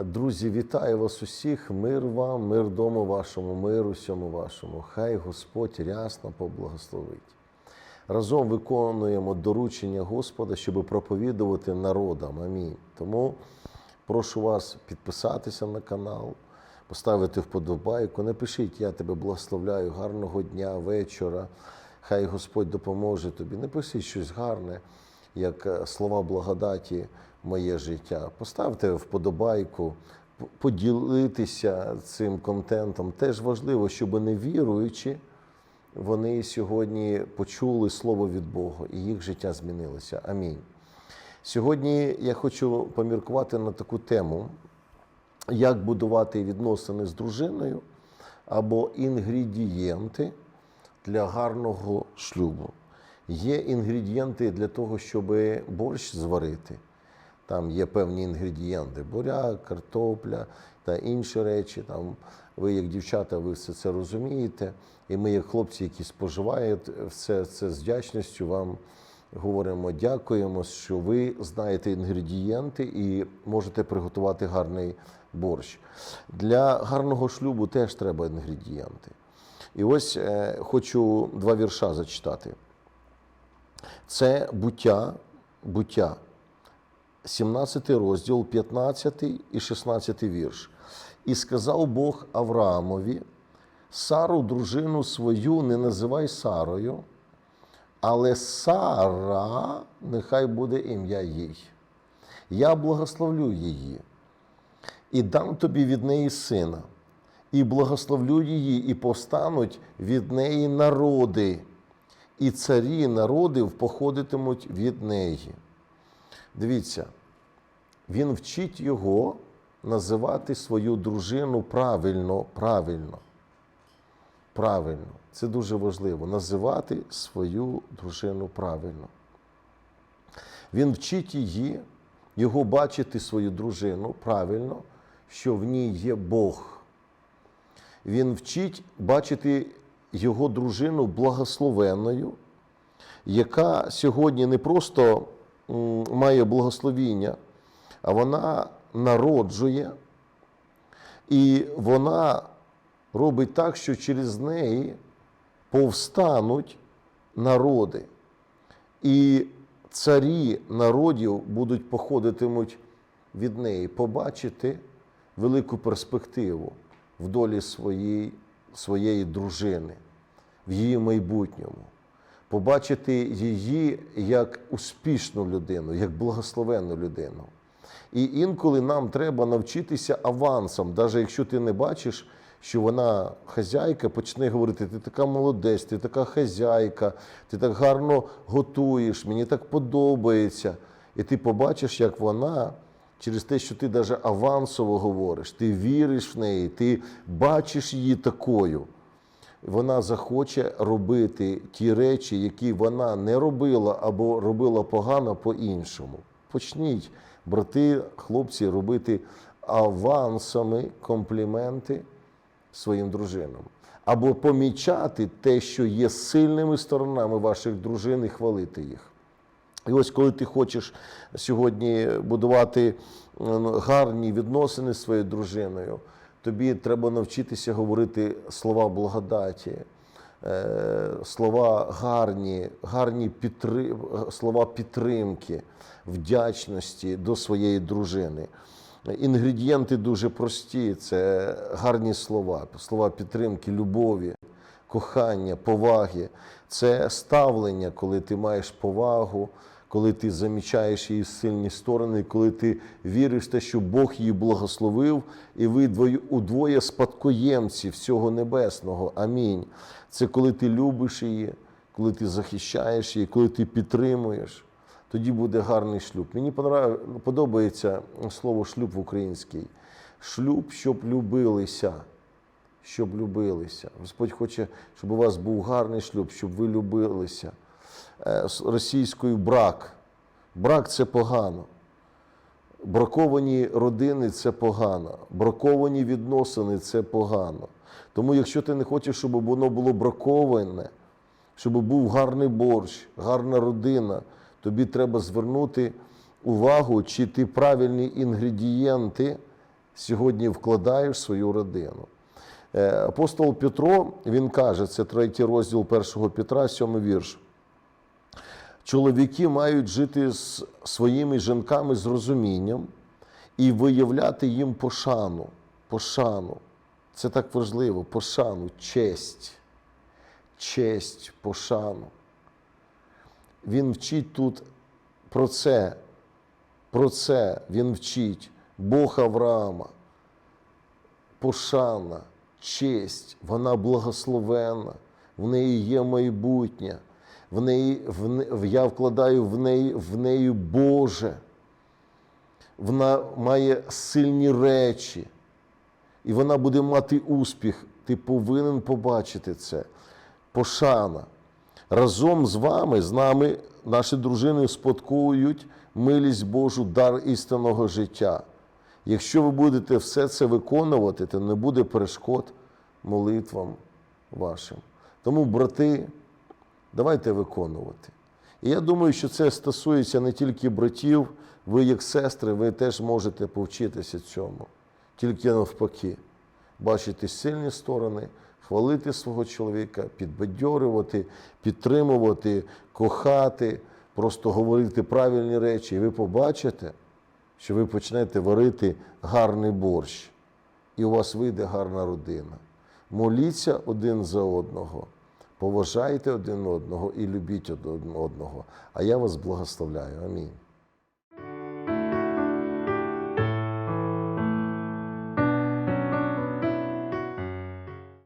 Друзі, вітаю вас усіх. Мир вам, мир дому вашому, мир усьому вашому. Хай Господь рясно поблагословить. Разом виконуємо доручення Господа, щоб проповідувати народам. Амінь. Тому прошу вас підписатися на канал, поставити вподобайку. Напишіть, я тебе благословляю, гарного дня, вечора. Хай Господь допоможе тобі. Напишіть щось гарне, як е, слова благодаті моє життя. Поставте вподобайку, поділитися цим контентом. Теж важливо, щоб не віруючи, вони сьогодні почули слово від Бога і їх життя змінилося. Амінь. Сьогодні я хочу поміркувати на таку тему, як будувати відносини з дружиною або інгредієнти для гарного шлюбу. Є інгредієнти для того, щоб борщ зварити. Там є певні інгредієнти: буряк, картопля та інші речі. Там ви, як дівчата, ви все це розумієте. І ми, як хлопці, які споживають все це з вдячністю, вам говоримо, дякуємо, що ви знаєте інгредієнти і можете приготувати гарний борщ. Для гарного шлюбу теж треба інгредієнти. І ось е, хочу два вірша зачитати. Це буття, буття, 17 розділ, 15 і 16 вірш. І сказав Бог Авраамові: Сару, дружину свою, не називай Сарою, але Сара, нехай буде ім'я їй. Я благословлю її і дам тобі від неї сина, і благословлю її, і повстануть від неї народи, і царі народів походитимуть від неї. Дивіться, він вчить його називати свою дружину правильно, правильно. Правильно. Це дуже важливо. Називати свою дружину правильно. Він вчить її, його бачити свою дружину правильно, що в ній є Бог. Він вчить бачити його дружину благословенною, яка сьогодні не просто має благословіння, а вона народжує, і вона робить так, що через неї повстануть народи. І царі народів будуть походитимуть від неї, побачити велику перспективу в долі своєї, своєї дружини, в її майбутньому, побачити її як успішну людину, як благословенну людину. І інколи нам треба навчитися авансом, навіть якщо ти не бачиш, що вона хазяйка, почне говорити: ти така молодець, ти така хазяйка, ти так гарно готуєш, мені так подобається. І ти побачиш, як вона через те, що ти навіть авансово говориш, ти віриш в неї, ти бачиш її такою. Вона захоче робити ті речі, які вона не робила або робила погано по-іншому. Почніть, брати, хлопці, робити авансами компліменти своїм дружинам. Або помічати те, що є сильними сторонами ваших дружин, і хвалити їх. І ось коли ти хочеш сьогодні будувати гарні відносини з своєю дружиною, тобі треба навчитися говорити слова благодаті, е, слова гарні, гарні підтри... слова підтримки, вдячності до своєї дружини. Інгредієнти дуже прості: це гарні слова, слова підтримки, любові, кохання, поваги. Це ставлення, коли ти маєш повагу, коли ти замічаєш її сильні сторони, коли ти віриш в те, що Бог її благословив, і ви двоє- удвоє спадкоємці всього небесного. Амінь. Це коли ти любиш її, коли ти захищаєш її, коли ти підтримуєш. Тоді буде гарний шлюб. Мені подобається слово шлюб в українській. Шлюб, щоб любилися. Щоб любилися. Господь хоче, щоб у вас був гарний шлюб, щоб ви любилися. Е, Російською брак. Брак це погано. Браковані родини це погано. Браковані відносини це погано. Тому, якщо ти не хочеш, щоб воно було браковане, щоб був гарний борщ, гарна родина, тобі треба звернути увагу, чи ти правильні інгредієнти сьогодні вкладаєш в свою родину. Е, Апостол Петро, він каже, це третій розділ першого Петра, сьомий вірш. Чоловіки мають жити з своїми жінками з розумінням і виявляти їм пошану. Пошану. Це так важливо. Пошану, честь. Честь, пошану. Він вчить тут про це. Про це він вчить Бог Авраама. Пошана, честь, вона благословенна, в неї є майбутнє, в неї, в, я вкладаю в неї, в неї Боже. Вона має сильні речі, і вона буде мати успіх. Ти повинен побачити це. Пошана. Разом з вами, з нами, наші дружини спадкують милість Божу, дар істинного життя. Якщо ви будете все це виконувати, то не буде перешкод молитвам вашим. Тому, брати, давайте виконувати. І я думаю, що це стосується не тільки братів, ви, як сестри, ви теж можете повчитися цьому, тільки навпаки, бачити сильні сторони, хвалити свого чоловіка, підбадьорювати, підтримувати, кохати, просто говорити правильні речі. І ви побачите, що ви почнете варити гарний борщ, і у вас вийде гарна родина. Моліться один за одного, поважайте один одного і любіть один одного. А я вас благословляю. Амінь.